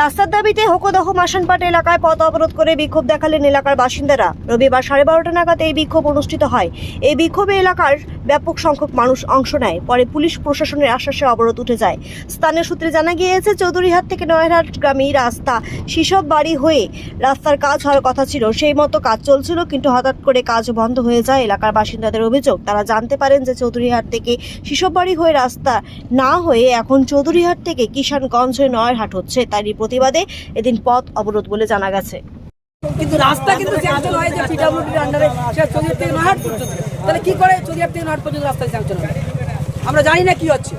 রাস্তার দাবিতে হোকোদহ মাসানপাট এলাকায় পথ অবরোধ করে বিক্ষোভ দেখালেন এলাকার বাসিন্দারা। রবিবার সাড়ে বারোটা নাগাদ এই বিক্ষোভ অনুষ্ঠিত হয়। এই বিক্ষোভে এলাকার ব্যাপক সংখ্যক মানুষ অংশ নেয়। পরে পুলিশ প্রশাসনের আশ্বাসে অবরোধ উঠে যায়। স্থানীয় সূত্রে জানা গিয়েছে, চৌধুরীহাট থেকে নয়রহাট গ্রামী রাস্তা শিশব বাড়ি হয়ে রাস্তার কাজ হওয়ার কথা ছিল। সেই মতো কাজ চলছিল, কিন্তু হঠাৎ করে কাজ বন্ধ হয়ে যায় এলাকার বাসিন্দাদের অভিযোগ। তারা জানতে পারেন যে চৌধুরীহাট থেকে শিশববাড়ি হয়ে রাস্তা না হয়ে এখন চৌধুরীহাট থেকে কিষানগঞ্জ হয়ে নয়রহাট হচ্ছে। তারই প্রতিবাদে এদিন পথ অবরোধ বলে জানা গেছে। কিন্তু রাস্তা কিন্তু স্যাংশন হয় যে পিডাব্লিউডির আন্ডারে সে চরিয়ার থেকে নহাট পর্যন্ত। তাহলে কি করে চরিয়ার থেকে নহাট পর্যন্ত স্যাংশন হয় আমরা জানি না কি হচ্ছে।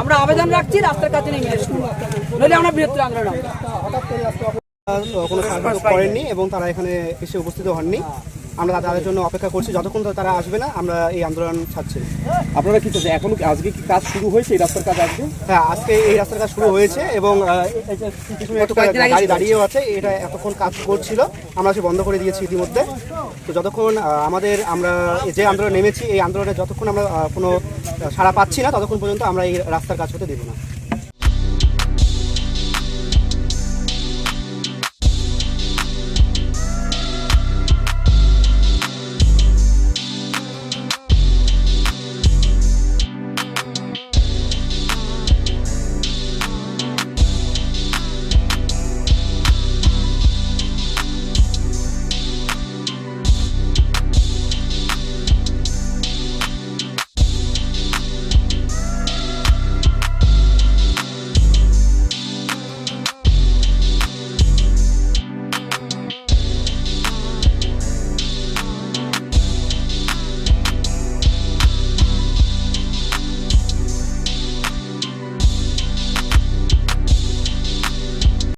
আমরা আবেদন রাখছি রাস্তার কাছে নেই নইলে আমরা বৃহত্তর আন্দোলন। কোনো সাহায্য করেননি এবং তারা এখানে এসে উপস্থিত হননি। আমরা তাদের জন্য অপেক্ষা করছি। যতক্ষণ ধরে তারা আসবে না আমরা এই আন্দোলন ছাড়ছি আপনারা কি চাচ্ছেন এখন আজকে কি কাজ শুরু হয়েছে এই রাস্তার কাজ আজকে? হ্যাঁ আজকে এই রাস্তার কাজ শুরু হয়েছে এবং আহ, এই যে গাড়ি দাঁড়িয়েও আছে এটা এতক্ষণ কাজ করছিল। আমরা সে বন্ধ করে দিয়েছি ইতিমধ্যে। তো যতক্ষণ আমাদের আমরা যে আন্দোলনে নেমেছি এই আন্দোলনে যতক্ষণ আমরা কোনো সাড়া পাচ্ছি না ততক্ষণ পর্যন্ত আমরা এই রাস্তার কাজ করতে দেবো না।